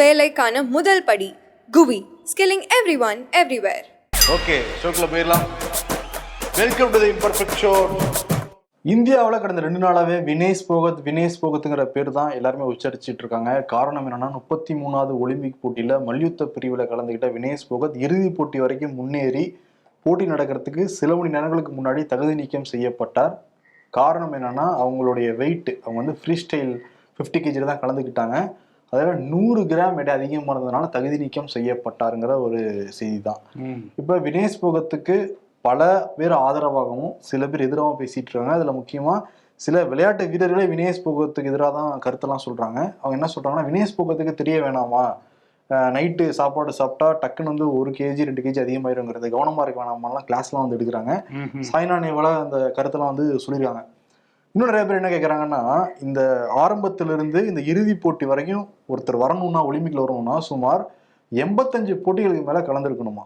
வேலைக்கான முதல் படி குவி skilling every one everywhere okay ஷோக்கில் போயிடலாம். Welcome to the imperfect show இந்தியாவில் கடந்த ரெண்டு நாளாகவே வினேஷ் போகத் வினேஷ் போகத்துங்கிற பேர் தான் எல்லாருமே உச்சரிச்சிட்டு இருக்காங்க. காரணம் என்னன்னா முப்பத்தி மூணாவது ஒலிம்பிக் போட்டியில் மல்யுத்த பிரிவில் கலந்துக்கிட்ட வினேஷ் போகத் இறுதிப் போட்டி வரைக்கும் முன்னேறி போட்டி நடக்கிறதுக்கு சில மணி நேரங்களுக்கு முன்னாடி தகுதி நீக்கம் செய்யப்பட்டார். காரணம் என்னன்னா அவங்களுடைய வெயிட் அவங்க வந்து ஃப்ரீ ஸ்டைல் ஃபிஃப்டி கேஜியில் தான் கலந்துக்கிட்டாங்க அதில் நூறு கிராம் எடை அதிகமாக இருந்ததுனால தகுதி நீக்கம் செய்யப்பட்டாருங்கிற ஒரு செய்தி தான் இப்போ வினேஷ் போகத்துக்கு பல பேர் ஆதரவாகவும் சில பேர் எதிராகவும் பேசிட்டு இருக்காங்க. அதுல முக்கியமா சில விளையாட்டு வீரர்களே வினேஷ் போகத்துக்கு எதிராக தான் கருத்தெல்லாம் சொல்றாங்க. அவங்க என்ன சொல்றாங்கன்னா வினேஷ் போகத்துக்கு தெரிய வேணாமா? நைட்டு சாப்பாடு சாப்பிட்டா டக்குன்னு வந்து ஒரு கேஜி ரெண்டு கேஜி அதிகமாயிருங்கிறது. கவனமா இருக்க வேணாமாலாம் கிளாஸ்லாம் வந்து எடுக்கிறாங்க. சாய்னா நேவால அந்த கருத்தெல்லாம் வந்து சொல்லியிருக்காங்க. இன்னும் நிறைய பேர் என்ன கேட்குறாங்கன்னா இந்த ஆரம்பத்திலிருந்து இந்த இறுதி போட்டி வரைக்கும் ஒருத்தர் வரணும்னா ஒலிம்பிக்ல வரணும்னா சுமார் எண்பத்தஞ்சு போட்டிகளுக்கு மேல கலந்துருக்கணுமா?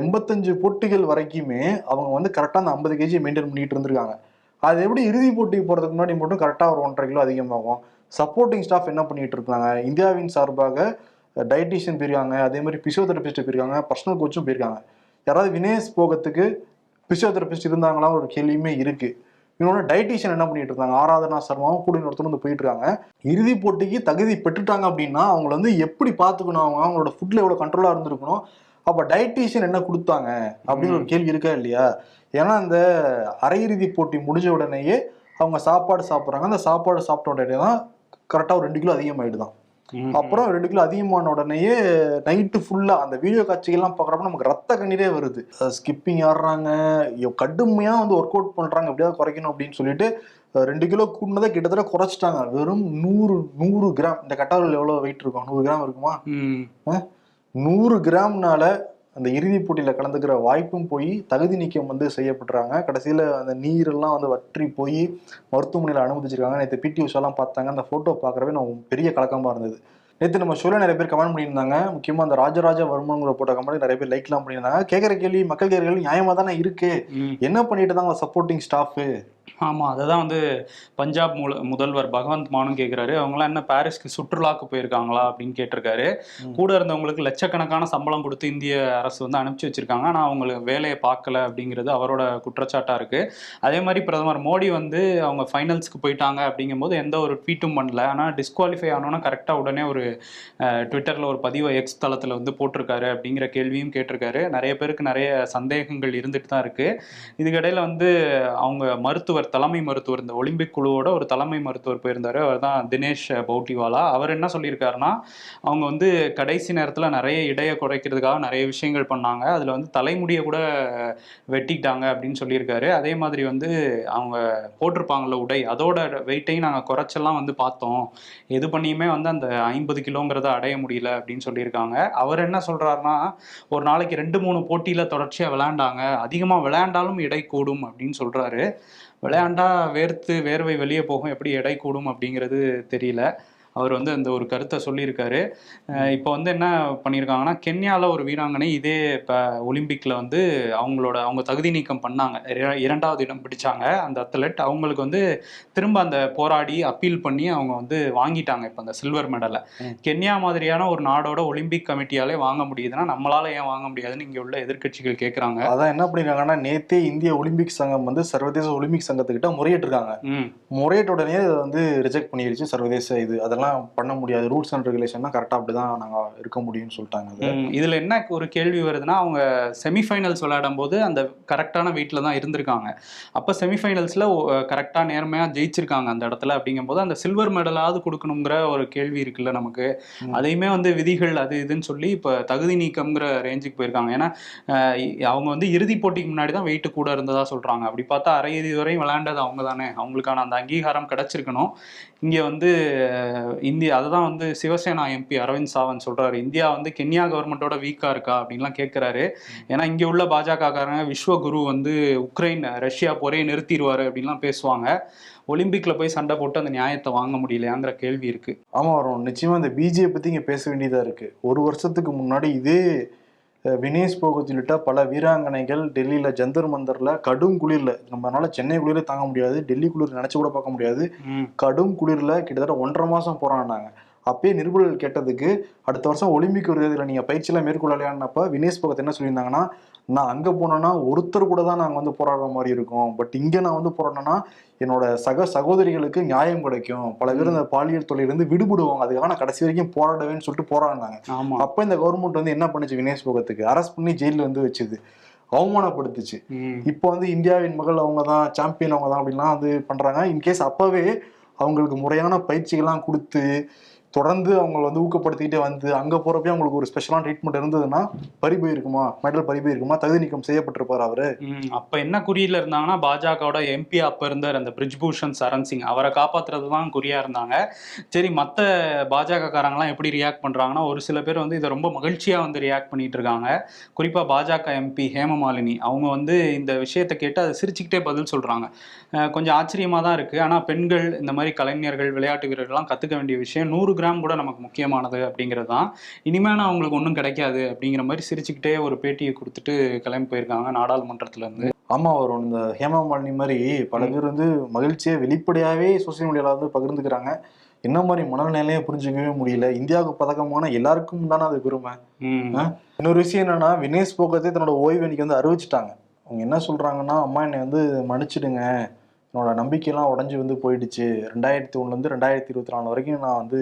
எண்பத்தஞ்சு போட்டிகள் வரைக்குமே அவங்க வந்து கரெக்டாக அந்த ஐம்பது கேஜி மெயின்டைன் பண்ணிட்டு இருந்திருக்காங்க. அது எப்படி இறுதி போட்டிக்கு போறதுக்கு முன்னாடி மட்டும் கரெக்டாக ஒரு ஒன்றரை கிலோ அதிகமாகும்? சப்போர்ட்டிங் ஸ்டாஃப் என்ன பண்ணிட்டு இருக்காங்க? இந்தியாவின் சார்பாக டயட்டிஷியன் போயிருக்காங்க அதே மாதிரி பிசியோதெரபிஸ்ட் போயிருக்காங்க பர்சனல் கோச்சும் போயிருக்காங்க. யாராவது வினேஷ் போகத்துக்கு பிசியோதெரபிஸ்ட் இருந்தாங்களா ஒரு கேள்வியுமே இருக்கு. இன்னொன்று டயட்டிஷியன் என்ன பண்ணிட்டு இருக்காங்க? ஆராதனா சர்மாவும் கூட இன்னொருத்தர் வந்து போயிட்டு இருக்காங்க. இறுதி போட்டிக்கு தகுதி பெற்றுட்டாங்க அப்படின்னா அவங்கள வந்து எப்படி பார்த்துக்கணும்? அவங்க அவங்களோட ஃபுட்ல எவ்வளோ கண்ட்ரோலாக இருந்திருக்கணும்? அப்போ டயட்டிஷியன் என்ன கொடுத்தாங்க? அப்படின்னு ஒரு கேள்வி இருக்கா இல்லையா? ஏன்னா அந்த அரையிறுதி போட்டி முடிஞ்ச உடனேயே அவங்க சாப்பாடு சாப்பிட்றாங்க. அந்த சாப்பாடு சாப்பிட்ட உடனே தான் கரெக்டாக ஒரு ரெண்டு கிலோ அதிகமாயிடுதான். அப்புறம் ரெண்டு கிலோ அதிகமான உடனேயே நைட்டு ஃபுல்லா அந்த வீடியோ காட்சிகள்லாம் பார்க்குறப்ப நமக்கு ரத்த கண்ணீரே வருது. ஸ்கிப்பிங் ஆடுறாங்க ஐயோ, கடுமையா வந்து ஒர்க் அவுட் பண்றாங்க எப்படியாவது குறைக்கணும் அப்படின்னு சொல்லிட்டு ரெண்டு கிலோ கூடனதை கிட்டத்தட்ட குறைச்சிட்டாங்க. வெறும் நூறு நூறு கிராம் இந்த கட்டாவில் எவ்வளவு வெயிட் இருக்கும்? நூறு கிராம் இருக்குமா? நூறு கிராம்னால அந்த இறுதிப் போட்டியில கலந்துக்கிற வாய்ப்பும் போய் தகுதி நீக்கம் வந்து செய்யப்படுறாங்க கடைசியில அந்த நீரெல்லாம் வந்து வற்றி போய் மருத்துவமனையில் அனுமதிச்சிருக்காங்க. நேற்று பிடி உஷாலாம் பார்த்தாங்க. அந்த போட்டோ பார்க்கறவே நான் பெரிய கலக்கமா இருந்தது. நேற்று நம்ம ஷோல நிறைய பேர் கமெண்ட் பண்ணியிருந்தாங்க. முக்கியமா அந்த ராஜராஜ வர்மங்கிற போட்ட கமெண்ட் நிறைய பேர் லைக்லாம் பண்ணியிருந்தாங்க. கேட்குற கேள்வி மக்கள் கேள்வி நியாயமா தானே இருக்கு என்ன பண்ணிட்டு இருந்தாங்க சப்போர்ட்டிங் ஸ்டாஃப் ஆமா அததான் வந்து பஞ்சாப் முல முதல்வர் பகவந்த் மானும் கேக்குறாரு. அவங்களாம் என்ன பாரிஸ்க்கு சுற்றுலாக்கு போயிருக்காங்களா அப்படின்னு கேட்டிருக்காரு. கூட இருந்தவங்களுக்கு லட்சக்கணக்கான சம்பளம் கொடுத்து இந்திய அரசு வந்து அனுப்பிச்சு வச்சிருக்காங்க. ஆனா அவங்களுக்கு வேலையை பார்க்கல அப்படிங்கிறது அவரோட குற்றச்சாட்டா இருக்கு. அதே மாதிரி பிரதமர் மோடி வந்து அவங்க ஃபைனல்ஸ்க்கு போயிட்டாங்க அப்படிங்கும்போது எந்த ஒரு ட்வீட்டும் பண்ணல. ஆனா டிஸ்குவாலிஃபை ஆனோன்னா கரெக்டா உடனே ஒரு ட்விட்டர்ல ஒரு பதிவை எக்ஸ் தளத்துல வந்து போட்டிருக்காரு அப்படிங்கிற கேள்வியும் கேட்டிருக்காரு. நிறைய பேருக்கு நிறைய சந்தேகங்கள் இருந்துட்டு தான் இருக்கு. இதுக்கிடையில வந்து அவங்க மருத்துவர் தலைமை மருத்துவர் இந்த ஒலிம்பிக் குழுவோட ஒரு தலைமை மருத்துவர் போயிருந்தாரு. அவர் தான் தினேஷ் பௌட்டிவாலா. அவர் என்ன சொல்லியிருக்காருன்னா அவங்க வந்து கடைசி நேரத்தில் நிறைய இடையை குறைக்கிறதுக்காக நிறைய விஷயங்கள் பண்ணாங்க. அதில் வந்து தலைமுடியை கூட வெட்டிக்கிட்டாங்க அப்படின்னு சொல்லியிருக்காரு. அதே மாதிரி வந்து அவங்க போட்டிருப்பாங்கள உடை அதோட வெயிட்டையும் நாங்கள் குறைச்செல்லாம் வந்து பார்த்தோம். எது பண்ணியுமே வந்து அந்த ஐம்பது கிலோங்கிறத அடைய முடியல அப்படின்னு சொல்லியிருக்காங்க. அவர் என்ன சொல்கிறாருன்னா ஒரு நாளைக்கு ரெண்டு மூணு போட்டியில் தொடர்ச்சியாக விளையாண்டாங்க. அதிகமாக விளையாண்டாலும் இடை கூடும் அப்படின்னு சொல்கிறாரு விளையாண்டா வேர்த்து வேர்வை வெளியே போகும் எப்படி எடை கூடும் அப்படிங்கிறது தெரியல. அவர் வந்து அந்த ஒரு கருத்தை சொல்லியிருக்காரு. இப்போ வந்து என்ன பண்ணியிருக்காங்கன்னா கென்யால ஒரு வீராங்கனை இதே இப்போ ஒலிம்பிக்ல வந்து அவங்களோட அவங்க தகுதி நீக்கம் பண்ணாங்க. இர- இரண்டாவது இடம் பிடிச்சாங்க அந்த அத்லெட் அவங்களுக்கு வந்து திரும்ப அந்த போராடி அப்பீல் பண்ணி அவங்க வந்து வாங்கிட்டாங்க இப்போ அந்த சில்வர் மெடலை. கென்யா மாதிரியான ஒரு நாடோட ஒலிம்பிக் கமிட்டியாலே வாங்க முடியுதுன்னா நம்மளால ஏன் வாங்க முடியாதுன்னு இங்க உள்ள எதிர்க்கட்சிகள் கேட்குறாங்க அதான் என்ன பண்ணிருக்காங்கன்னா நேத்தே இந்திய ஒலிம்பிக் சங்கம் வந்து சர்வதேச ஒலிம்பிக் சங்கத்துக்கிட்ட முறையிட்டிருக்காங்க. முறையிட்ட உடனே வந்து ரிஜெக்ட் பண்ணிருச்சு சர்வதேச இது. அதெல்லாம் பண்ண முடியாது. ரூல்ஸ் அண்ட் ரெகுலேஷன் கரெக்டாக அப்படிதான் நாங்க இருக்க முடியும்னு சொல்லிட்டாங்க இதுல. என்ன ஒரு கேள்வி வருதுன்னா அவங்க செமிஃபைனல்ஸ் விளையாடும் போது அந்த கரெக்டான வெயிட்ல தான் இருந்திருக்காங்க. அப்ப செமிஃபைனல்ஸ்ல கரெக்டா நேர்மையா ஜெயிச்சிருக்காங்க அந்த இடத்துல அப்படிங்கும்போது அந்த சில்வர் மெடலாவது கொடுக்கணுங்கிற ஒரு கேள்வி இருக்குல்ல நமக்கு. அதையுமே வந்து விதிகள் அது இதுன்னு சொல்லி இப்ப தகுதி நீக்கம்ங்கிற ரேஞ்சுக்கு போயிருக்காங்க. ஏன்னா அவங்க வந்து இறுதி போட்டிக்கு முன்னாடி தான் வெயிட் கூட இருந்ததா சொல்றாங்க. அப்படி பார்த்தா அரை இறுதி வரையும் விளையாண்டது அவங்க தானே அவங்களுக்கான அந்த அங்கீகாரம் கிடைச்சிருக்கணும். இங்கே வந்து இந்தியா அதுதான் வந்து சிவசேனா எம்பி அரவிந்த் சாவந்த் சொல்கிறாரு இந்தியா வந்து கென்யா கவர்மெண்ட்டோட வீக்காக இருக்கா அப்படின்லாம் கேட்குறாரு ஏன்னா இங்கே உள்ள பாஜகக்காரங்க விஸ்வகுரு வந்து உக்ரைன் ரஷ்யா போரே நிறுத்திடுவார் அப்படின்லாம் பேசுவாங்க. ஒலிம்பிக்ல போய் சண்டை போட்டு அந்த நியாயத்தை வாங்க முடியலையாங்கிற கேள்வி இருக்கு. ஆமா வரும் நிச்சயமா இந்த பிஜே பத்தி இங்க பேச வேண்டியதா இருக்கு. ஒரு வருஷத்துக்கு முன்னாடி இதே வினேஷ் போகத் உள்ளிட்ட பல வீராங்கனைகள் டெல்லியில ஜந்தர் மந்தர்ல கடும் குளிர்ல. நம்மளால சென்னை குளிரே தாங்க முடியாது டெல்லி குளிர் நினைச்சு கூட பார்க்க முடியாது. கடும் குளிர்ல கிட்டத்தட்ட ஒன்றரை மாசம் போராடினாங்க. அப்பயே நிருபர்கள் கேட்டதுக்கு அடுத்த வருஷம் ஒலிம்பிக் வருகிறதுல நீங்க பயிற்சியெல்லாம் மேற்கொள்ளலையான்னப்ப வினேஷ் போகத் என்ன சொல்லியிருந்தாங்கன்னா நான் அங்க போனேன்னா ஒருத்தர் கூட தான் நாங்க வந்து போராடுற மாதிரி இருக்கும். பட் இங்க நான் வந்து போராடினேன்னா என்னோட சக சகோதரிகளுக்கு நியாயம் கிடைக்கும். பல பேர் இந்த பாலியல் தொழிலிருந்து விடுபடுவாங்க. அதுக்காக நான் கடைசி வரைக்கும் போராடுவேன்னு சொல்லிட்டு போராடினாங்க. ஆமா. அப்ப இந்த கவர்மெண்ட் வந்து என்ன பண்ணுச்சு வினேஷ் போகத்துக்கு? அரெஸ்ட் பண்ணி ஜெயில வந்து வச்சுது. அவமானப்படுத்துச்சு. இப்போ வந்து இந்தியாவின் மகள் அவங்க தான் சாம்பியன் அவங்க தான் அப்படின்லாம் வந்து பண்றாங்க. இன்கேஸ் அப்பவே அவங்களுக்கு முறையான பயிற்சிகள்லாம் கொடுத்து தொடர்ந்து அவங்களை வந்து ஊக்கப்படுத்திக்கிட்டே வந்து அங்கே போகிறப்பே அவங்களுக்கு ஒரு ஸ்பெஷலான ட்ரீட்மெண்ட் இருந்ததுன்னா பறி போயிருக்குமா மெடல் பறி போயிருக்குமா தகுதி நீக்கம் செய்யப்பட்டிருப்பார் அவர்? அப்போ என்ன குறியில் இருந்தாங்கன்னா பாஜகவோட எம்பி அப்போ இருந்தார் அந்த பிரிஜ்பூஷன் சரண் சிங். அவரை காப்பாற்றுறது தான் குறியாக இருந்தாங்க. சரி மற்ற பாஜககாரங்கள்லாம் எப்படி ரியாக்ட் பண்ணுறாங்கன்னா ஒரு சில பேர் வந்து இதை ரொம்ப மகிழ்ச்சியாக வந்து ரியாக்ட் பண்ணிட்டு இருக்காங்க குறிப்பாக பாஜக எம்பி ஹேமமாலினி. அவங்க வந்து இந்த விஷயத்தை கேட்டு அதை சிரிச்சுக்கிட்டே பதில் சொல்கிறாங்க கொஞ்சம் ஆச்சரியமா தான் இருக்கு. ஆனா பெண்கள் இந்த மாதிரி கலைஞர்கள் விளையாட்டு வீரர்கள்லாம் கத்துக்க வேண்டிய விஷயம் நூறு கிராம் கூட நமக்கு முக்கியமானது அப்படிங்கிறது தான் இனிமே நான் அவங்களுக்கு ஒன்றும் கிடைக்காது அப்படிங்கிற மாதிரி சிரிச்சுக்கிட்டே ஒரு பேட்டியை கொடுத்துட்டு கிளம்பி போயிருக்காங்க நாடாளுமன்றத்துல இருந்து. ஆமா வரும் இந்த ஹேமா மாலினி மாதிரி பல பேர் வந்து மகிழ்ச்சியை வெளிப்படையாவே சோசியல் மீடியால வந்து பகிர்ந்துக்கிறாங்க. என்ன மாதிரி மனநிலையே புரிஞ்சுக்கவே முடியல. இந்தியாவுக்கு பதக்கமான எல்லாருக்கும் தானே அது பெருமை? இன்னொரு விஷயம் என்னன்னா வினேஷ் போகத்தே தன்னோட ஓய்வு இன்னைக்கு வந்து அறிவிச்சிட்டாங்க. அவங்க என்ன சொல்றாங்கன்னா அம்மா என்னை வந்து மன்னிச்சிடுங்க. என்னோட நம்பிக்கையெல்லாம் உடஞ்சி வந்து போயிடுச்சு. ரெண்டாயிரத்தி ஒண்ணுலேருந்து ரெண்டாயிரத்தி இருபத்தி நாலு வரைக்கும் நான் வந்து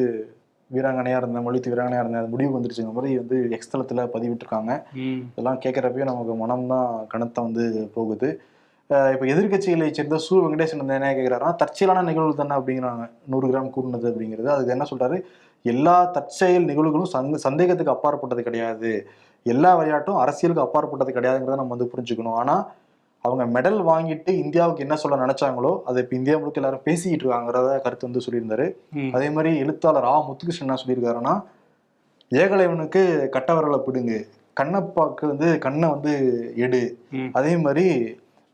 வீராங்கனையா இருந்தேன் மொழித்து வீராங்கனையா இருந்தேன். அது முடிவு வந்துருச்சுங்கிற மாதிரி வந்து எக்ஸ்தலத்தில் பதிவிட்டிருக்காங்க. இதெல்லாம் கேட்குறப்பயே நமக்கு மனம் தான் கணத்தை வந்து போகுது. இப்போ எதிர்க்கட்சிகளை சேர்ந்த சு. வெங்கடேசன் வந்து என்ன கேட்குறாருன்னா தற்செயலான நிகழ்வு தானே அப்படிங்கிறாங்க. நூறு கிராம் கூடுனது அப்படிங்கிறது. அதுக்கு என்ன சொல்றாரு? எல்லா தற்செயல் நிகழ்வுகளும் சந்த சந்தேகத்துக்கு அப்பாற்பட்டது கிடையாது. எல்லா விளையாட்டும் அரசியலுக்கு அப்பாற்பட்டது கிடையாதுங்கிறத நம்ம வந்து புரிஞ்சுக்கணும். ஆனா அவங்க மெடல் வாங்கிட்டு இந்தியாவுக்கு என்ன சொல்ல நினைச்சாங்களோ அதை இப்போ இந்தியா முழுக்க எல்லாரும் பேசிக்கிட்டு இருக்காங்கிறத கருத்து வந்து சொல்லியிருந்தாரு. அதே மாதிரி எழுத்தாளர் ஆ முத்துகிருஷ்ணன் என்ன சொல்லியிருக்காருன்னா ஏகலைவனுக்கு கட்டவரலை பிடுங்கு கண்ணப்பாக்கு வந்து கண்ணை வந்து எடு. அதே மாதிரி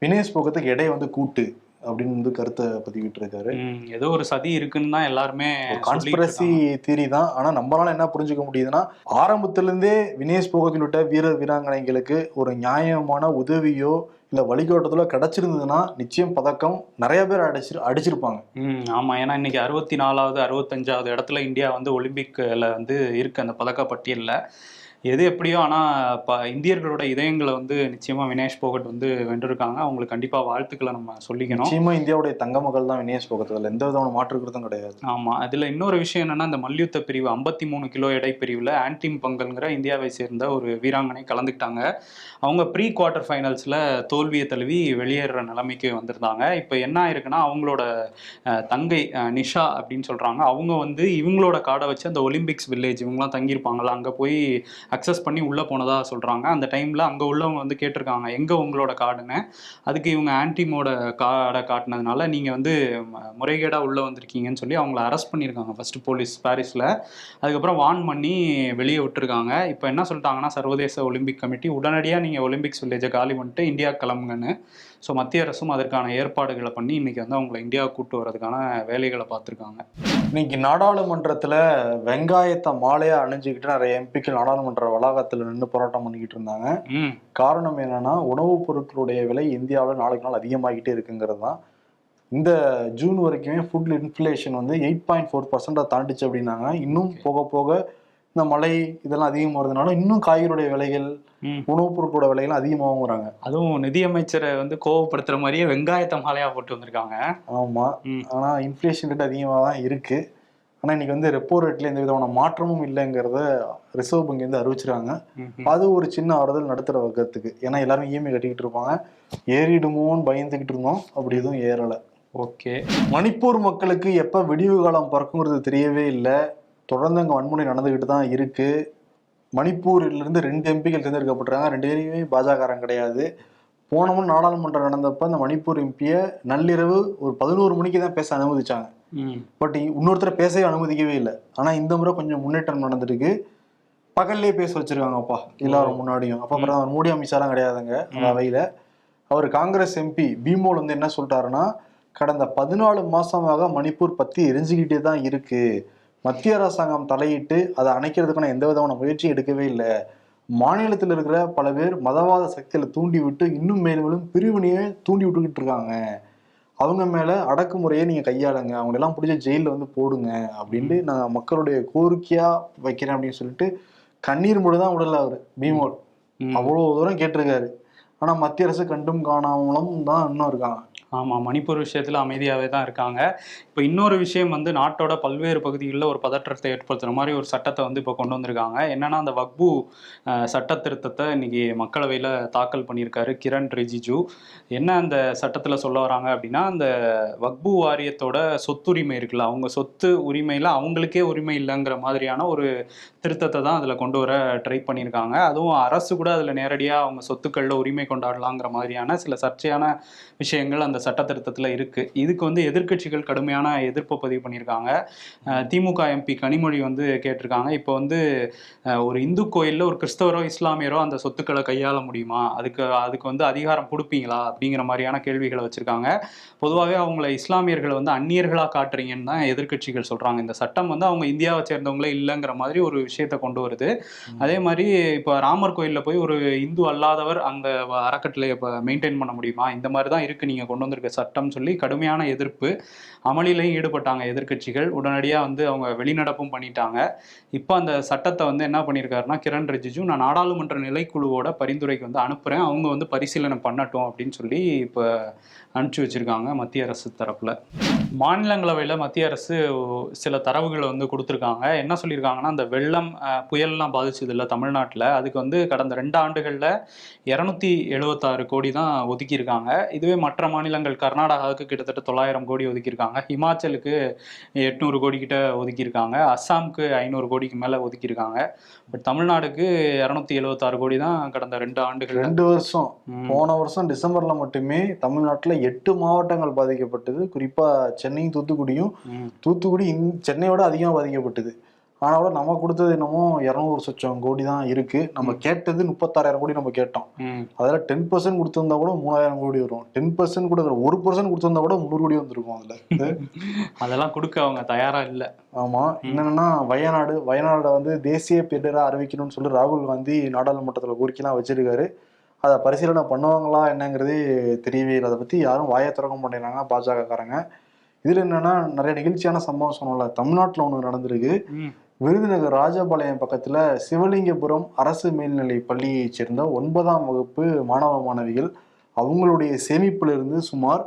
வினேஷ் போகத்துக்கு எடை வந்து கூட்டு அப்படின்னு வந்து கருத்தை பதிவிட்டு இருக்காரு ஏதோ ஒரு சதி இருக்குன்னு தான் எல்லாருமே கான்ஸ்பிரசி தியரி தான். ஆனா நம்மளால என்ன புரிஞ்சுக்க முடியுதுன்னா ஆரம்பத்துல இருந்தே வினேஷ் போகத் உள்ளிட்ட வீரர் வீராங்கனைகளுக்கு ஒரு நியாயமான உதவியோ இல்ல வழிகாட்டுதலோ கிடைச்சிருந்ததுன்னா நிச்சயம் பதக்கம் நிறைய பேர் அடிச்சிரு அடிச்சிருப்பாங்க. ம் ஆமா. ஏன்னா இன்னைக்கு அறுபத்தி நாலாவது அறுபத்தஞ்சாவது இடத்துல இந்தியா வந்து ஒலிம்பிக்ல வந்து இருக்கு அந்த பதக்க பட்டியல்ல எது எப்படியோ ஆனா ப இந்தியர்களோட இதயங்களை வந்து நிச்சயமா வினேஷ் போகட் வந்து வென்றிருக்காங்க. அவங்களுக்கு கண்டிப்பா வாழ்த்துக்களை நம்ம சொல்லிக்கணும். நிச்சயமா இந்தியாவுடைய தங்க மகள் தான் வினேஷ் அதுல எந்த விதமான மாற்று கருத்தும் கிடையாது. ஆமா. அதுல இன்னொரு விஷயம் என்னன்னா இந்த மல்யுத்த பிரிவு ஐம்பத்தி மூணு கிலோ எடை பிரிவுல ஆன்டிம் பங்கல்ங்கிற இந்தியாவை சேர்ந்த ஒரு வீராங்கனை கலந்துக்கிட்டாங்க. அவங்க ப்ரீ குவார்ட்டர் ஃபைனல்ஸ்ல தோல்வியை தழுவி வெளியேற நிலைமைக்கு வந்திருந்தாங்க. இப்போ என்ன ஆயிருக்குன்னா அவங்களோட தங்கை நிஷா அப்படின்னு சொல்றாங்க. அவங்க வந்து இவங்களோட கார்டை வச்சு அந்த ஒலிம்பிக்ஸ் வில்லேஜ் இவங்கலாம் தங்கியிருப்பாங்கல்ல அங்க போய் அக்சஸ் பண்ணி உள்ளே போனதாக சொல்கிறாங்க அந்த டைமில் அங்கே உள்ளவங்க வந்து கேட்டிருக்காங்க எங்கே உங்களோட கார்டுன்னு அதுக்கு இவங்க ஆன்டிமோட கார்டை காட்டினதுனால நீங்கள் வந்து முறைகேடாக உள்ளே வந்திருக்கீங்கன்னு சொல்லி அவங்கள அரெஸ்ட் பண்ணியிருக்காங்க. ஃபஸ்ட்டு போலீஸ் பாரிஸில் அதுக்கப்புறம் வார்ன் பண்ணி வெளியே விட்டுருக்காங்க. இப்போ என்ன சொல்லிட்டாங்கன்னா சர்வதேச ஒலிம்பிக் கமிட்டி உடனடியாக நீங்கள் ஒலிம்பிக்ஸ் வில்லேஜை காலி பண்ணிட்டு இந்தியா கிளம்புங்கன்னு. ஸோ மத்திய அரசும் அதற்கான ஏற்பாடுகளை பண்ணி இன்னைக்கு வந்து அவங்கள இந்தியாவுக்கு கூட்டு வரதுக்கான வேலைகளை பார்த்துருக்காங்க. இன்னைக்கு நாடாளுமன்றத்துல வெங்காயத்தை மாலையா அணிஞ்சுக்கிட்டு நிறைய எம்பிக்கள் நாடாளுமன்ற வளாகத்துல நின்று போராட்டம் பண்ணிக்கிட்டு இருந்தாங்க. காரணம் என்னன்னா உணவுப் பொருட்களுடைய விலை இந்தியாவில் நாளுக்கு நாள் அதிகமாகிட்டே இருக்குங்கிறது தான். இந்த ஜூன் வரைக்குமே ஃபுட் இன்ஃப்ளேஷன் வந்து எயிட் பாயிண்ட் ஃபோர் பர்சன்டை தாண்டிச்சு அப்படின்னாங்க. இன்னும் போக போக இந்த மழை இதெல்லாம் அதிகமாக வருதுனால இன்னும் காய்கறியுடைய விலைகள் உணவுப் பொருட்களோட விலைகள் அதிகமாகுங்கிறாங்க அதுவும் நிதியமைச்சரை வந்து கோவப்படுத்துற மாதிரியே வெங்காயத்தை மாலையா போட்டு வந்திருக்காங்க. ஆமா. ஆனா இன்ஃப்ளேஷன் ரேட் அதிகமாக தான் இருக்கு. ஆனா இன்னைக்கு வந்து ரெப்போ ரேட்ல எந்த விதமான மாற்றமும் இல்லைங்கிறத ரிசர்வ் வங்கி வந்து அறிவிச்சிருக்காங்க. அது ஒரு சின்ன ஆறுதல் நடுத்தர வர்க்கத்துக்கு ஏன்னா எல்லாரும் இஎம்ஐ கட்டிக்கிட்டு இருப்பாங்க. ஏறிடுமோன்னு பயந்துகிட்டு இருந்தோம். அப்படி எதுவும் ஏறல. ஓகே. மணிப்பூர் மக்களுக்கு எப்ப விடிவு காலம் பிறக்குங்கிறது தெரியவே இல்லை. தொடர்ந்து அங்க வன்முறை நடந்துகிட்டு தான் இருக்கு. மணிப்பூரில் இருந்து ரெண்டு எம்பிக்கள் தேர்ந்தெடுக்கப்பட்டிருக்காங்க. ரெண்டு பேருமே பாஜகரம் கிடையாது. போன முறை நாடாளுமன்றம் நடந்தப்ப அந்த மணிப்பூர் எம்பியை நள்ளிரவு ஒரு பதினோரு மணிக்கு தான் பேச அனுமதிச்சாங்க. பட் இன்னொருத்தரை பேசவே அனுமதிக்கவே இல்லை. ஆனா இந்த முறை கொஞ்சம் முன்னேற்றம் நடந்திருக்கு. பகல்லே பேச வச்சிருக்காங்கப்பா எல்லாரும் முன்னாடியும். அப்ப பிரதமர் மோடி அமித்ஷாலாம் கிடையாதுங்க அந்த அவையில. அவர் காங்கிரஸ் எம்பி பீமோல் வந்து என்ன சொல்லிட்டாருன்னா கடந்த பதினாலு மாசமாக மணிப்பூர் பத்தி எரிஞ்சுக்கிட்டே தான் இருக்கு. மத்திய அரசாங்கம் தலையிட்டு அதை அணைக்கிறதுக்கான எந்த விதமான முயற்சியும் எடுக்கவே இல்லை. மாநிலத்தில் இருக்கிற பல பேர் மதவாத சக்திகளை தூண்டி விட்டு இன்னும் மேலும் பிரிவினையை தூண்டி விட்டுக்கிட்டு இருக்காங்க. அவங்க மேல அடக்குமுறையை நீங்க கையாளுங்க. அவங்க எல்லாம் பிடிச்ச ஜெயில வந்து போடுங்க அப்படின்ட்டு நான் மக்களுடைய கோரிக்கையா வைக்கிறேன் அப்படின்னு சொல்லிட்டு கண்ணீர் மட்டும் தான் விடல அவரு பீமோல் ம். அவ்வளவு தூரம் கேட்டிருக்காரு. ஆனா மத்திய அரசு கண்டும் காணாமலும் தான் இன்னும் இருக்காங்க. ஆமாம் மணிப்பூர் விஷயத்தில் அமைதியாகவே தான் இருக்காங்க. இப்போ இன்னொரு விஷயம் வந்து நாட்டோட பல்வேறு பகுதிகளில் ஒரு பதற்றத்தை ஏற்படுத்துகிற மாதிரி ஒரு சட்டத்தை வந்து இப்போ கொண்டு வந்திருக்காங்க. என்னன்னா அந்த வக்பு சட்ட திருத்தத்தை இன்னைக்கு மக்களவையில் தாக்கல் பண்ணியிருக்காரு கிரண் ரிஜிஜு. என்ன அந்த சட்டத்தில் சொல்ல வராங்க அப்படின்னா அந்த வக்பு வாரியத்தோட சொத்துரிமை இருக்குல்ல அவங்க சொத்து உரிமையில் அவங்களுக்கே உரிமை இல்லைங்கிற மாதிரியான ஒரு திருத்தத்தை தான் அதில் கொண்டு வர ட்ரை பண்ணியிருக்காங்க. அதுவும் அரசு கூட அதில் நேரடியாக அவங்க சொத்துக்களில் உரிமை கொண்டாடலாங்கிற மாதிரியான சில சர்ச்சையான விஷயங்கள் அந்த சட்ட திருத்தத்தில் இருக்குது இதுக்கு வந்து எதிர்க்கட்சிகள் கடுமையான எதிர்ப்பு பதிவு பண்ணியிருக்காங்க. திமுக எம்பி கனிமொழி வந்து கேட்டிருக்காங்க. இப்போ வந்து ஒரு இந்து கோயிலில் ஒரு கிறிஸ்தவரோ இஸ்லாமியரோ அந்த சொத்துக்களை கையாள முடியுமா? அதுக்கு அதுக்கு வந்து அதிகாரம் கொடுப்பீங்களா? அப்படிங்கிற மாதிரியான கேள்விகளை வச்சுருக்காங்க. பொதுவாகவே அவங்கள இஸ்லாமியர்களை வந்து அந்நியர்களாக காட்டுறீங்கன்னு தான் எதிர்க்கட்சிகள் சொல்கிறாங்க இந்த சட்டம் வந்து அவங்க இந்தியாவை சேர்ந்தவங்களே இல்லைங்கிற மாதிரி ஒரு விஷயத்தை கொண்டு வருது. அதே மாதிரி இப்போ ராமர் கோயிலில் போய் ஒரு இந்து அல்லாதவர் அந்த அறக்கட்டளையை இப்போ மெயின்டைன் பண்ண முடியுமா? இந்த மாதிரி தான் இருக்குது நீங்கள் கொண்டு வந்திருக்க சட்டம் சொல்லி கடுமையான எதிர்ப்பு அமளிலையும் ஈடுபட்டாங்க எதிர்க்கட்சிகள். உடனடியாக வந்து அவங்க வெளிநடப்பும் பண்ணிட்டாங்க. இப்போ அந்த சட்டத்தை வந்து என்ன பண்ணியிருக்காருன்னா கிரண் ரிஜிஜு நான் நாடாளுமன்ற நிலைக்குழுவோட பரிந்துரைக்கு வந்து அனுப்புகிறேன் அவங்க வந்து பரிசீலனை பண்ணட்டும் அப்படின்னு சொல்லி இப்போ அனுப்பிச்சி வச்சிருக்காங்க மத்திய அரசு தரப்புல. மாநிலங்களவையில் மத்திய அரசு சில தரவுகளை வந்து கொடுத்துருக்காங்க. என்ன சொல்லியிருக்காங்கன்னா அந்த வெள்ளம் புயல்லாம் பாதிச்சது இல்லை தமிழ்நாட்டில். அதுக்கு வந்து கடந்த ரெண்டு ஆண்டுகளில் இரநூத்தி எழுபத்தாறு கோடி தான் ஒதுக்கியிருக்காங்க. இதுவே மற்ற மாநில மாநிலங்கள் கர்நாடகாவுக்கு கிட்டத்தட்ட தொள்ளாயிரம் கோடி ஒதுக்கியிருக்காங்க. ஹிமாச்சலுக்கு எட்நூறு கோடி கிட்ட ஒதுக்கியிருக்காங்க. அஸ்ஸாமுக்கு ஐநூறு கோடிக்கு மேலே ஒதுக்கியிருக்காங்க. பட் தமிழ்நாடுக்கு இரநூத்தி எழுபத்தாறு கோடி தான் கடந்த ரெண்டு ஆண்டுகள் ரெண்டு வருஷம். போன வருஷம் டிசம்பர்ல மட்டுமே தமிழ்நாட்டுல எட்டு மாவட்டங்கள் பாதிக்கப்பட்டது. குறிப்பா சென்னையும் தூத்துக்குடியும் தூத்துக்குடி இந்- சென்னையோட அதிகமா பாதிக்கப்பட்டது. ஆனாலும் நம்ம கொடுத்தது என்னமோ இரநூறு சொச்சம் கோடி தான் இருக்கு. நம்ம கேட்டது முப்பத்தாறாயிரம் கோடி நம்ம கேட்டோம். அதுல டென் பர்சன்ட் கொடுத்திருந்தா கூட மூணாயிரம் கோடி வரும். டென் பர்சன்ட் கூட ஒரு பர்சன்ட் கொடுத்திருந்தா கூட முந்நூறு கோடி வந்திருக்கும் அதுல. அதெல்லாம் கொடுக்க அவங்க தயாரா இல்லை. ஆமா. என்னன்னா வயநாடு வயநாடை வந்து தேசிய பேரிடரா அறிவிக்கணும்னு சொல்லி ராகுல் காந்தி நாடாளுமன்றத்துல கோரிக்கைலாம் வச்சிருக்காரு. அதை பரிசீலனை பண்ணுவாங்களா என்னங்கிறதே தெரியவே இல்லை. அதை பத்தி யாரும் வாயை திறக்க மாட்டேங்கிறாங்க பாஜக காரங்க இதுல என்னன்னா நிறைய நிகழ்ச்சியான சம்பவம் சொன்னோம்ல தமிழ்நாட்டுல ஒண்ணு நடந்திருக்கு. விருதுநகர் ராஜபாளையம் பக்கத்துல சிவலிங்கபுரம் அரசு மேல்நிலை பள்ளியைச் சேர்ந்த ஒன்பதாம் வகுப்பு மாணவ மாணவிகள் அவங்களுடைய சேமிப்புல இருந்து சுமார்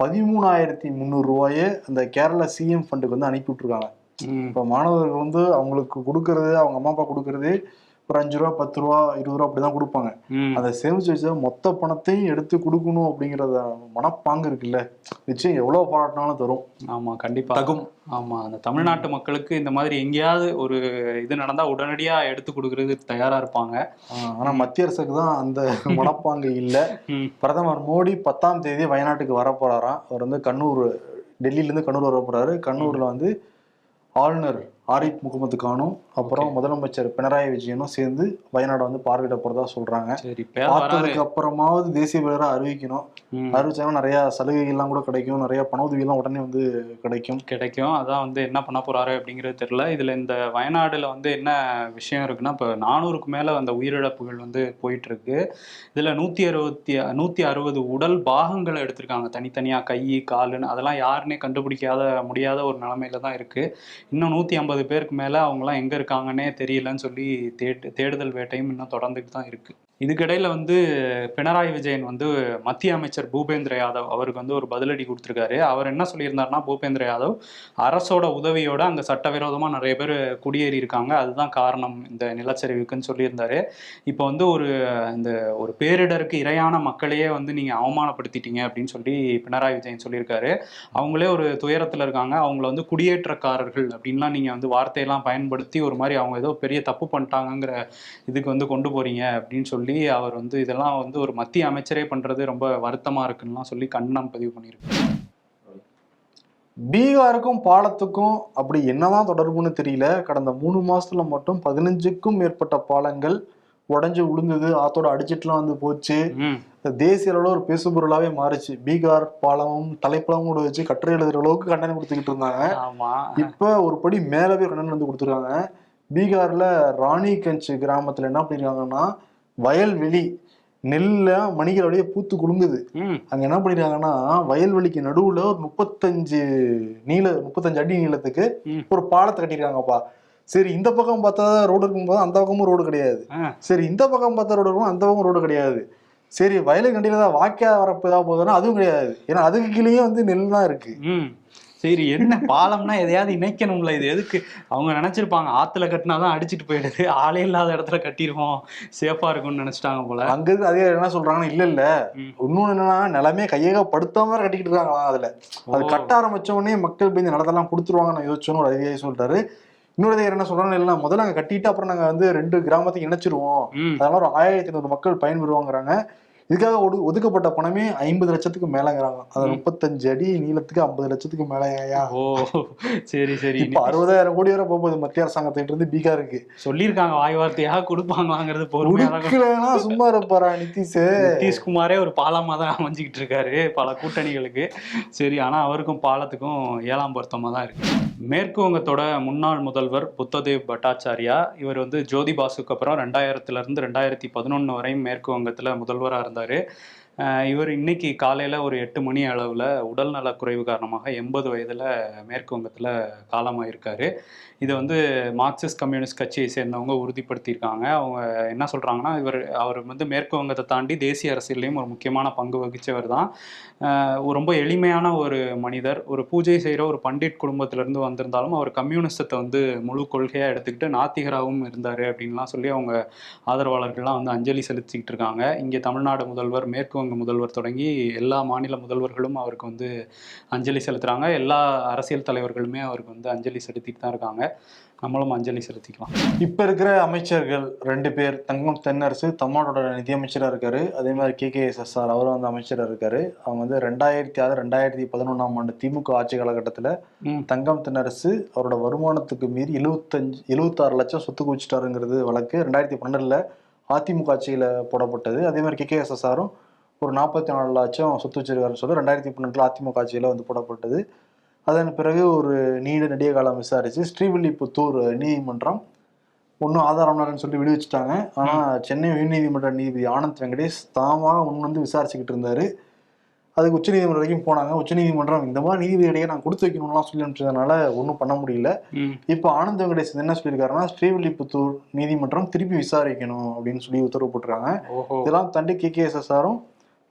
பதிமூணாயிரத்தி முந்நூறு ரூபாயை அந்த கேரளா சிஎம் ஃபண்டுக்கு வந்து அனுப்பி விட்டுருக்காங்க இப்போ மாணவர்கள் வந்து அவங்களுக்கு கொடுக்கறது அவங்க அம்மா அப்பா கொடுக்கறது ஒரு அஞ்சு ரூபா பத்து ரூபா இருபது ரூபா அப்படிதான் கொடுப்பாங்க. அதை சேமிச்சு வச்ச மொத்த பணத்தையும் எடுத்து கொடுக்கணும் அப்படிங்கறத மனப்பாங்கு இருக்குல்ல. நிச்சயம் எவ்வளவு பாராட்டினாலும் தரும். ஆமா கண்டிப்பா. தகும். ஆமா அந்த தமிழ்நாட்டு மக்களுக்கு இந்த மாதிரி எங்கேயாவது ஒரு இது நடந்தா உடனடியா எடுத்து கொடுக்கறதுக்கு தயாரா இருப்பாங்க. ஆனா மத்திய அரசுக்கு தான் அந்த மனப்பாங்கு இல்ல. பிரதமர் மோடி பத்தாம் தேதி வயநாட்டுக்கு வர போறாராம். அவர் வந்து கண்ணூர் டெல்லியில இருந்து கண்ணூர் வர போறாரு. கண்ணூர்ல வந்து ஆளுநர் ஆரிஃப் முகமது கானும் அப்புறம் முதலமைச்சர் பினராயி விஜயனும் சேர்ந்து வயநாடு வந்து பார்வையிட போறதா சொல்றாங்க பார்த்ததுக்கு அப்புறமாவது தேசிய பேரா அறிவிக்கணும். ம். அறிவிச்சாங்கன்னா நிறைய சலுகைகள்லாம் கூட கிடைக்கும். நிறைய பண உதவிகள்லாம் உடனே வந்து கிடைக்கும். கிடைக்கும். அதான் வந்து என்ன பண்ண போறாரு அப்படிங்கிறது தெரியல. இதுல இந்த வயநாடுல வந்து என்ன விஷயம் இருக்குன்னா இப்போ நானூறுக்கு மேல அந்த உயிரிழப்புகள் வந்து போயிட்டு இருக்கு இதுல நூத்தி அறுபத்தி நூத்தி அறுபது உடல் பாகங்களை எடுத்திருக்காங்க. தனித்தனியா கை காலுன்னு. அதெல்லாம் யாருன்னே கண்டுபிடிக்காத முடியாத ஒரு நிலைமையில தான் இருக்கு. இன்னும் நூத்தி ஐம்பது பேருக்கு மேல அவங்கலாம் எங்க இருக்காங்கன்னே தெரியலன்னு சொல்லி தேடு தேடுதல் வேட்டையும் இன்னும் தொடர்ந்துட்டு தான் இருக்குது இதுக்கிடையில வந்து பினராயி விஜயன் வந்து மத்திய அமைச்சர் பூபேந்திர யாதவ் அவருக்கு வந்து ஒரு பதிலடி கொடுத்துருக்காரு. அவர் என்ன சொல்லியிருந்தாருன்னா பூபேந்திர யாதவ் அரசோட உதவியோட அங்கே சட்டவிரோதமாக நிறைய பேர் குடியேறி இருக்காங்க. அதுதான் காரணம் இந்த நிலச்சரிவுக்குன்னு சொல்லியிருந்தாரு. இப்போ வந்து ஒரு இந்த ஒரு பேரிடருக்கு இரையான மக்களையே வந்து நீங்கள் அவமானப்படுத்திட்டீங்க அப்படின்னு சொல்லி பினராயி விஜயன் சொல்லியிருக்காரு. அவங்களே ஒரு துயரத்தில் இருக்காங்க. அவங்கள வந்து குடியேற்றக்காரர்கள் அப்படின்லாம் நீங்கள் வந்து வார்த்தையெல்லாம் பயன்படுத்தி ஒரு மாதிரி அவங்க ஏதோ பெரிய தப்பு பண்ணிட்டாங்கங்கிற இதுக்கு வந்து கொண்டு போறீங்க அப்படின்னு சொல்லி அவர் வந்து இதெல்லாம் வந்து ஒரு மத்திய அமைச்சரே பண்றது ரொம்ப வருத்தமா இருக்குன்னுலாம் சொல்லி கண்டனம் பதிவு பண்ணியிருக்கு பீகாருக்கும் பாலத்துக்கும் அப்படி என்னதான் தொடர்புன்னு தெரியல. கடந்த மூணு மாசத்துல மட்டும் பதினஞ்சுக்கும் மேற்பட்ட பாலங்கள் உடைஞ்சு விழுந்தது ஆத்தோட அடிச்சிட்டுலாம் வந்து போச்சு. தேசிய அளவுல ஒரு பேசுபொருளாவே மாறுச்சு. பீகார் பாலமும் தலைப்பழமும் கூட வச்சு கட்டுரை எழுதுற அளவுக்கு கண்டனம் கொடுத்துக்கிட்டு இருந்தாங்க. ஆமா. இப்ப ஒரு படி மேலவே கண்டனம் வந்து கொடுத்துருக்காங்க. பீகார்ல ராணிகஞ்ச் கிராமத்துல என்ன பண்ணிருக்காங்கன்னா வயல்வெளி நெல்ல மணிகள் அப்படியே பூத்து குலுங்குது. அங்க என்ன பண்ணிருக்காங்கன்னா வயல்வெளிக்கு நடுவுல ஒரு முப்பத்தஞ்சு நீள முப்பத்தஞ்சு அடி நீளத்துக்கு. ஒரு பாலத்தை கட்டியிருக்காங்கப்பா. சரி இந்த பக்கம் பார்த்தா ரோடு இருக்கும்போது அந்த பக்கமும் ரோடு கிடையாது. சரி இந்த பக்கம் பார்த்தா ரோடு இருக்கும் அந்த பக்கம் ரோடு கிடையாது. சரி வயலுக்கு நடியில் தான் வாக்கியா வரப்பு ஏதாவது போகுதுன்னா அதுவும் கிடையாது. ஏன்னா அதுக்கு கீழேயே வந்து நெல் தான் இருக்கு. சரி என்ன பாலம்னா எதையாவது இணைக்கணும்ல இது எதுக்கு? அவங்க நினைச்சிருப்பாங்க ஆத்துல கட்டினாதான் அடிச்சிட்டு போயிடுது. ஆளே இல்லாத இடத்துல கட்டிடுவோம் சேஃபா இருக்கும்னு நினைச்சிட்டாங்க போல. அங்க இருந்து அதே என்ன சொல்றாங்கன்னா இல்ல இல்ல. இன்னொன்னு என்னன்னா நிலமே கையக படுத்தாம கட்டிக்கிட்டு இருக்காங்களாம் அதுல. அது. கட்ட ஆரம்பிச்ச உடனே மக்கள் போய் இந்த நிலத்தெல்லாம் கொடுத்துருவாங்க நான் யோசிச்சோன்னு ஒரு அதிகாரி சொல்லிட்டாரு. இன்னொரு அதிகாரி என்ன சொல்றாங்க இல்ல முதல்ல நாங்க கட்டிட்டு அப்புறம் நாங்க வந்து ரெண்டு கிராமத்துக்கு இணைச்சிருவோம். அதனால ஒரு ஆயிரத்தி ஐநூறு மக்கள் பயன்பெறுவாங்கிறாங்க. இதுக்காக ஒடு ஒதுக்கப்பட்ட பணமே ஐம்பது லட்சத்துக்கு மேலங்கிறாங்க. அது. முப்பத்தஞ்சு அடி நீளத்துக்கு ஐம்பது லட்சத்துக்கு மேலயா ஓ சரி சரி. இப்ப அறுபதாயிரம் கோடி வரை போகுது மத்திய அரசாங்கத்திட்ட இருந்து பீகாருக்கு. சொல்லியிருக்காங்க வாய் வார்த்தையாக கொடுப்பாங்களாங்கிறது பொறுமையா சும்மா இருப்பாரா நிதிஷ்? நிதிஷ்குமாரே ஒரு பாலமா தான் அமைஞ்சுக்கிட்டு இருக்காரு பல கூட்டணிகளுக்கு. சரி ஆனா அவருக்கும் பாலத்துக்கும் ஏழாம் பொருத்தமா தான் இருக்கு. மேற்கு வங்கத்தோட முன்னாள் முதல்வர் புத்ததேவ் பட்டாச்சாரியா இவர் வந்து ஜோதி பாசுக்கு அப்புறம் ரெண்டாயிரத்துல இருந்து ரெண்டாயிரத்தி பதினொன்று வரையும் மேற்கு வங்கத்துல முதல்வராக இருந்தாரு. சொல்லியிருந்தாரு இவர் இன்னைக்கு காலையில் ஒரு எட்டு மணி அளவில் உடல் குறைவு காரணமாக எண்பது வயதில் மேற்கு வங்கத்தில் காலமாயிருக்காரு. இதை வந்து மார்க்சிஸ்ட் கம்யூனிஸ்ட் கட்சியை சேர்ந்தவங்க உறுதிப்படுத்தியிருக்காங்க. அவங்க என்ன சொல்கிறாங்கன்னா இவர் அவர் வந்து மேற்கு வங்கத்தை தாண்டி தேசிய அரசியல்லையும் ஒரு முக்கியமான பங்கு வகித்தவர் தான். ரொம்ப எளிமையான ஒரு மனிதர். ஒரு பூஜை செய்கிற ஒரு பண்டிட் குடும்பத்திலேருந்து வந்திருந்தாலும் அவர் கம்யூனிஸ்டத்தை வந்து முழு கொள்கையாக எடுத்துக்கிட்டு நாத்திகராகவும் இருந்தார் அப்படின்லாம் சொல்லி அவங்க ஆதரவாளர்கள்லாம் வந்து அஞ்சலி செலுத்திக்கிட்டு இருக்காங்க. இங்கே தமிழ்நாடு முதல்வர் மேற்கு வங்க முதல்வர் தொடங்கி எல்லா மாநில முதல்வர்களும் அவருக்கு வந்து அஞ்சலி செலுத்துகிறாங்க எல்லா அரசியல் தலைவர்களுமே அவருக்கு வந்து அஞ்சலி செலுத்திட்டு தான் இருக்காங்க. நம்மளும் அஞ்சலி செலுத்திக்கலாம். இப்ப இருக்கிற அமைச்சர்கள் ரெண்டு பேர் தங்கம் தென்னரசு தமிழ்நாட்டோட நிதியமைச்சரா இருக்காரு. அதே மாதிரி K K S S R அவரும் வந்து அமைச்சரா இருக்காரு. அவங்க வந்து ரெண்டாயிரத்தி ஆறு ரெண்டாயிரத்தி பதினொன்றாம் ஆண்டு திமுக ஆட்சி காலகட்டத்துல தங்கம் தென்னரசு அவரோட வருமானத்துக்கு மீறி எழுபத்தஞ்சு எழுபத்தாறு லட்சம் சொத்து குவிச்சிட்டாருங்கிறது வழக்கு. ரெண்டாயிரத்தி பன்னெண்டுல அதிமுக ஆட்சியில போடப்பட்டது. அதே மாதிரி கே கே எஸ் எஸ் ஆரும் ஒரு நாற்பத்தி நாலு லட்சம் சொத்து வச்சிருக்காருன்னு சொல்லி ரெண்டாயிரத்தி பன்னெண்டுல அதிமுக ஆட்சியில வந்து போடப்பட்டது. அதன் பிறகு ஒரு நீண்ட நெடிய காலம் விசாரிச்சு ஸ்ரீவில்லிபுத்தூர் நீதிமன்றம் ஒன்றும் ஆதாரம் இல்லைன்னு சொல்லி விடுவிச்சிட்டாங்க. ஆனா சென்னை உயர்நீதிமன்ற நீதிபதி ஆனந்த் வெங்கடேஷ் தாமாக முன் வந்து விசாரிச்சுக்கிட்டு இருந்தாரு. அதுக்கு உச்சநீதிமன்றம் வரைக்கும் போனாங்க. உச்சநீதிமன்றம் இந்த மாதிரி நீதிபதியிடையே நான் கொடுத்து வைக்கணும்லாம் சொல்லி அனுப்பிச்சதுனால ஒன்றும் பண்ண முடியல. இப்போ ஆனந்த் வெங்கடேஷ் என்ன சொல்லியிருக்காருன்னா ஸ்ரீவில்லிபுத்தூர் நீதிமன்றம் திருப்பி விசாரிக்கணும் அப்படின்னு சொல்லி உத்தரவு போட்டிருக்காங்க. இதெல்லாம் தாண்டி கே கே எஸ் ஆரும்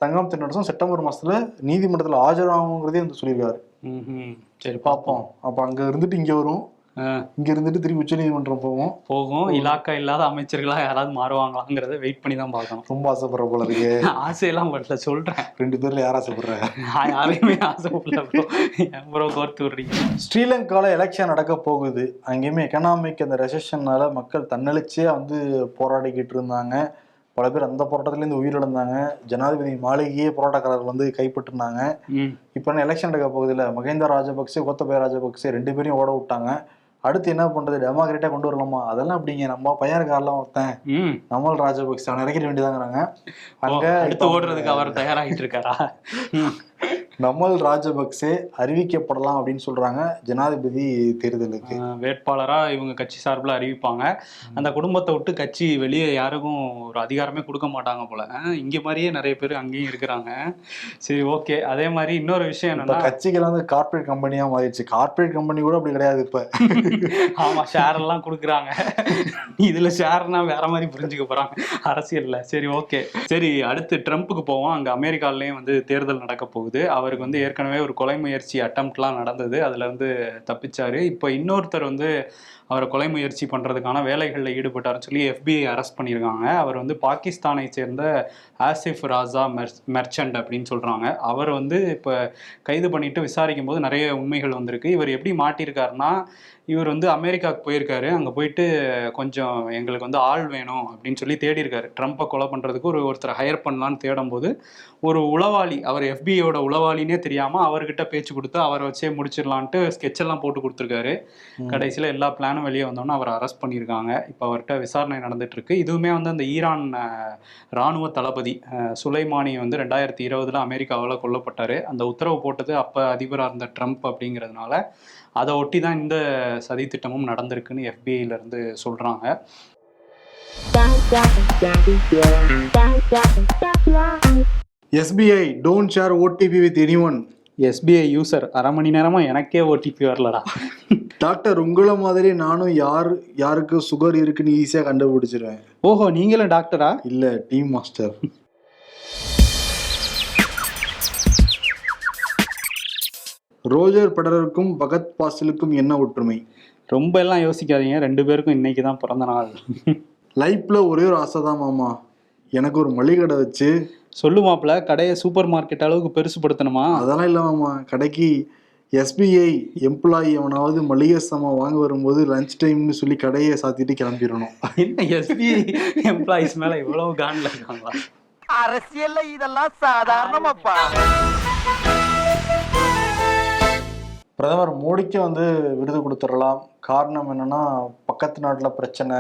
தங்கம் தென்னரசும் செப்டம்பர் மாசத்துல நீதிமன்றத்தில் ஆஜராகுங்கிறதே வந்து சொல்லியிருக்காரு. சரி பார்ப்போம். அப்போ அங்க இருந்துட்டு இங்க வரும். இங்க இருந்துட்டு திருப்பி உச்சநீதிமன்றம் போவோம். போகும். இலாக்கா இல்லாத அமைச்சர்களா யாராவது மாறுவாங்களாங்கிறத வெயிட் பண்ணி தான் பார்க்கணும். ரொம்ப ஆசைப்படுற போல இருக்கு. ஆசையெல்லாம் வரல சொல்றேன். ரெண்டு பேர்ல யார் ஆசைப்படுற? யாரையுமே ஆசைப்படல ப்ரோ ப்ரோ கோர்த்து விடுறீங்க? ஸ்ரீலங்கால எலெக்ஷன் நடக்க போகுது. அங்கேயுமே எக்கனாமிக் அந்த ரெசஷன்னால மக்கள் தன்னெழுச்சியா வந்து போராடிக்கிட்டு இருந்தாங்க. பல பேர் அந்த போராட்டத்திலேருந்து உயிரிழந்தாங்க. ஜனாதிபதி மாளிகையே போராட்டக்காரர்கள் வந்து கைப்பற்றினாங்க. இப்போ எலெக்ஷன் நடக்க போகுது இல்ல? மகேந்தா ராஜபக்சே கோத்தபய ராஜபக்சே ரெண்டு பேரையும் ஓட விட்டாங்க. அடுத்து என்ன பண்றது? டெமோக்ரேட்டா கொண்டு வரலாமா? அதெல்லாம் அப்படிங்க. நம்ம பையன் இருக்காரெல்லாம் ஒருத்தன். நமல் ராஜபக்சே அவனை இறக்கிட வேண்டியதாங்கிறாங்க. அங்க அடுத்து ஓடுறதுக்கு அவர் தயாராகிட்டு இருக்காரா? நமல் ராஜபக்சே அறிவிக்கப்படலாம் அப்படின்னு சொல்றாங்க ஜனாதிபதி தேர்தலுக்கு. வேட்பாளரா இவங்க கட்சி சார்பில் அறிவிப்பாங்க. அந்த குடும்பத்தை விட்டு கட்சி வெளியே யாருக்கும் ஒரு அதிகாரமே கொடுக்க மாட்டாங்க போல. இங்க மாதிரியே நிறைய பேர் அங்கேயும் இருக்கிறாங்க. சரி ஓகே. அதே மாதிரி இன்னொரு விஷயம் என்னன்னா கட்சிகள் வந்து கார்ப்பரேட் கம்பெனியா மாறிடுச்சு. கார்ப்பரேட் கம்பெனி கூட அப்படி கிடையாது இப்ப. ஆமா ஷேர் எல்லாம் கொடுக்குறாங்க. இதுல ஷேர்னா வேற மாதிரி புரிஞ்சுக்க போறாங்க. அரசியல்ல. சரி ஓகே. சரி அடுத்து ட்ரம்ப்புக்கு போவோம். அங்க அமெரிக்காலயும் வந்து தேர்தல் நடக்க போகுது. அவருக்கு வந்து ஏற்கனவே ஒரு கொலை முயற்சி அட்டம்ப்ட்லாம் நடந்தது. அதில் வந்து தப்பிச்சார். இப்போ இன்னொருத்தர் வந்து அவரை கொலை முயற்சி பண்ணுறதுக்கான வேலைகளில் ஈடுபட்டார்னு சொல்லி எஃபிஐ அரெஸ்ட் பண்ணியிருக்காங்க அவர் வந்து பாகிஸ்தானை சேர்ந்த ஆசிஃப் ராசா மெர்ச் மெர்ச்சன்ட் அப்படின்னு சொல்கிறாங்க அவர் வந்து இப்போ கைது பண்ணிட்டு விசாரிக்கும் போது நிறைய உண்மைகள் வந்திருக்கு. இவர் எப்படி மாட்டியிருக்காருன்னா இவர் வந்து அமெரிக்காவுக்கு போயிருக்காரு. அங்கே போயிட்டு கொஞ்சம் எங்களுக்கு வந்து ஆள் வேணும் அப்படின்னு சொல்லி தேடி இருக்காரு ட்ரம்ப்பை கொலை பண்ணுறதுக்கு ஒரு ஒருத்தரை ஹையர் பண்ணலான்னு தேடும்போது ஒரு உளவாளி அவர் எஃபிஐயோட உளவாளினே தெரியாமல் அவர்கிட்ட பேச்சு கொடுத்து அவரை வச்சே முடிச்சிடலான்ட்டு எல்லாம் போட்டு கொடுத்துருக்காரு. கடைசியில் எல்லா பிளானும் வெளியே வந்தோன்னே அவரை அரெஸ்ட் பண்ணியிருக்காங்க. இப்போ அவர்கிட்ட விசாரணை நடந்துட்டு இருக்கு இதுவுமே வந்து அந்த ஈரான் அஹ், ராணுவ தளபதி சுலைமானி வந்து ரெண்டாயிரத்தி இருபதுல அமெரிக்காவால் கொல்லப்பட்டார். அந்த உத்தரவு போட்டது அப்போ அதிபராக இருந்த ட்ரம்ப் அப்படிங்கிறதுனால அதை ஒட்டி தான் இந்த சதி திட்டமும் நடந்திருக்குன்னு இருந்து சொல்கிறாங்க SBI don't share OTP with any one SBI user அரை மணி நேரமா எனக்கே ஓடிபி வரலடா. டாக்டர் உங்களை மாதிரி நானும் யார் யாருக்கு சுகர் இருக்குன்னு ஈஸியாக கண்டுபிடிச்சிருவேன். ஓஹோ நீங்களும் டாக்டரா? இல்லை டீம் மாஸ்டர் ரோஜர் பெடரருக்கும் பகத் பாசிலுக்கும் என்ன ஒற்றுமை? ரொம்ப எல்லாம் யோசிக்காதீங்க. ரெண்டு பேருக்கும் இன்னைக்கு தான் பிறந்த நாள். லைஃப்ல ஒரே ஒரு ஆசை தான் மாமா. எனக்கு ஒரு மளிகை கடை வச்சு. சொல்லு மாப்ள கடையை சூப்பர் மார்க்கெட் அளவுக்கு பெருசுபடுத்தணுமா? அதெல்லாம் இல்லை மாமா. கடைக்கு எஸ்பிஐ எம்ப்ளாயி அவனாவது மளிகை சாமான் வாங்க வரும்போது லஞ்ச் டைம்னு சொல்லி கடையை சாத்திட்டு கிளம்பிடணும். என்ன எஸ்பிஐ எம்ப்ளாயிஸ் மேல இவ்வளவு கான்ல இருக்காங்களா? அரசியல்ல இதெல்லாம் சாதாரணமாப்பா. பிரதமர் மோடிக்கு வந்து விருது கொடுத்துடலாம். காரணம் என்னன்னா பக்கத்து நாட்டில் பிரச்சனை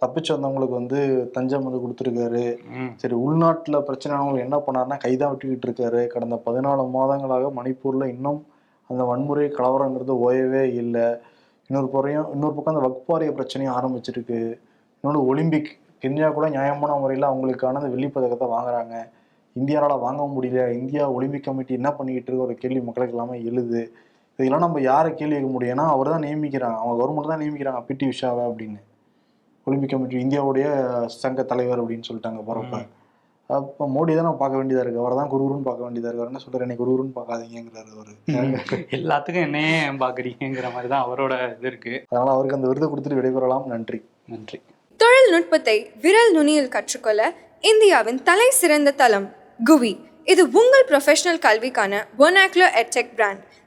தப்பிச்சு வந்தவங்களுக்கு வந்து தஞ்சம் வந்து கொடுத்துருக்காரு. சரி உள்நாட்டில் பிரச்சனையானவங்களுக்கு என்ன பண்ணாருன்னா கைதான் விட்டுக்கிட்டு இருக்காரு. கடந்த பதினாலு மாதங்களாக மணிப்பூரில் இன்னும் அந்த வன்முறை கலவரங்கிறது ஓயவே இல்லை. இன்னொரு புறையும் இன்னொரு பக்கம் அந்த வக்பாரிய பிரச்சனையும் ஆரம்பிச்சிருக்கு. இன்னொன்று ஒலிம்பிக் கென்யா கூட நியாயமான முறையில் அவங்களுக்கான அந்த வெள்ளிப் பதக்கத்தை வாங்குறாங்க. இந்தியாவால் வாங்க முடியல. இந்தியா ஒலிம்பிக் கமிட்டி என்ன பண்ணிக்கிட்டு இருக்க ஒரு கேள்வி மக்களுக்கு இல்லாமல் எழுது. இதெல்லாம் நம்ம யாரை கேள்வி கேட்க முடியும்னா அவர் தான் நியமிக்கிறாங்க. அவங்க கவர்மெண்ட் தான் நியமிக்கிறாங்க. பிடி உஷாவை அப்படின்னு. ஒலிம்பிக் கமிட்டி இந்தியாவுடைய சங்க தலைவர் அப்படின்னு சொல்லிட்டாங்க பரப்ப. அப்போ மோடி தான் நம்ம பார்க்க வேண்டியதா இருக்கு. அவரை தான் குருகுருன்னு பார்க்க வேண்டியதா இருக்கு. என்ன சொல்றாரு என்னை குருகுருன்னு பார்க்காதீங்கிறாரு அவரு. எல்லாத்துக்கும் என்னையே ஏன் பாக்குறீங்கிற மாதிரி தான் அவரோட இது இருக்கு. அதனால அவருக்கு அந்த விருதை கொடுத்துட்டு விடைபெறலாம். நன்றி. நன்றி. தொழில்நுட்பத்தை விரல் நுனியில் கற்றுக்கொள்ள இந்தியாவின் தலை சிறந்த தளம் குவி. இது உங்கள் ப்ரொஃபஷனல் கல்விக்கான ஒனாக்லோ edtech brand